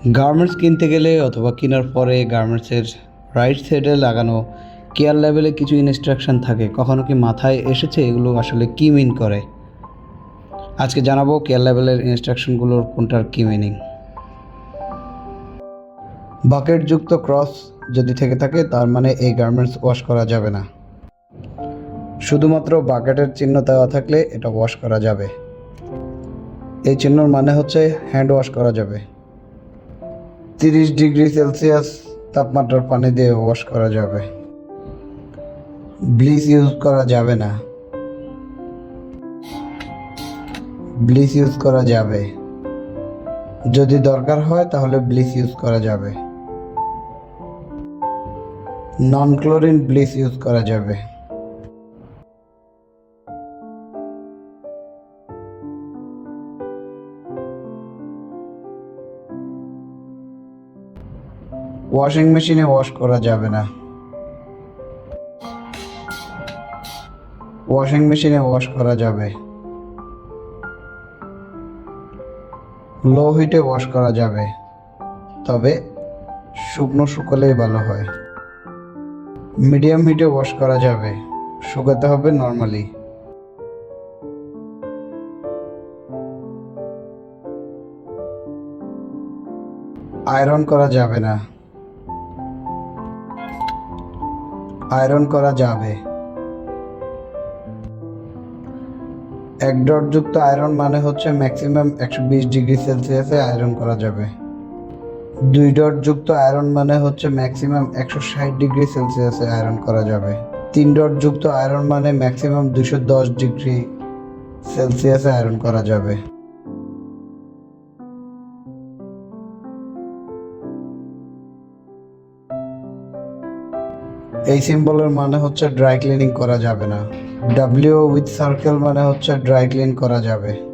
Garments কিনতে গেলে অথবা কেনার পরে গার্মেন্টসের রাইট সাইডে লাগানো কেয়ার লেভেলে কিছু ইনস্ট্রাকশন থাকে, কখনো কি মাথায় এসেছে এগুলো আসলে কী মিন করে? আজকে জানাব কেয়ার লেভেলের ইনস্ট্রাকশনগুলোর কোনটার কী মিনিং। বাকেটযুক্ত ক্রস যদি থেকে থাকে, তার মানে এই গার্মেন্টস ওয়াশ করা যাবে না। শুধুমাত্র বাকেটের চিহ্ন দেওয়া থাকলে এটা ওয়াশ করা যাবে। এই চিহ্নর মানে হচ্ছে হ্যান্ড ওয়াশ করা যাবে। তিরিশ ডিগ্রি সেলসিয়াস তাপমাত্রার পানি দিয়ে ওয়াশ করা যাবে। ব্লিচ ইউজ করা যাবে না। ব্লিচ ইউজ করা যাবে। যদি দরকার হয় তাহলে ব্লিচ ইউজ করা যাবে। নন ক্লোরিন ব্লিচ ইউজ করা যাবে। ওয়াশিং মেশিনে ওয়াশ করা যাবে না। ওয়াশিং মেশিনে ওয়াশ করা যাবে। লো হিটে ওয়াশ করা যাবে। তবে শুকনো শুকালেই ভালো হয়। মিডিয়াম হিটে ওয়াশ করা যাবে। শুকাতে হবে নর্মালি আয়রন করা যাবে না। আয়রন করা যাবে। এক ডট যুক্ত আয়রন মানে হচ্ছে ম্যাক্সিমাম একশো বিশ ডিগ্রি সেলসিয়াসে আয়রন করা যাবে। দুই ডট যুক্ত আয়রন মানে হচ্ছে ম্যাক্সিমাম একশো ষাট ডিগ্রি সেলসিয়াসে আয়রন করা যাবে। তিন ডট যুক্ত আয়রন মানে ম্যাক্সিমাম দুশো দশ ডিগ্রি সেলসিয়াসে আয়রন করা যাবে। এই সিম্বলের মানে হচ্ছে ড্রাই ক্লিনিং করা যাবে না। ডাব্লিউ উইথ সার্কেল মানে হচ্ছে ড্রাই ক্লিন করা যাবে।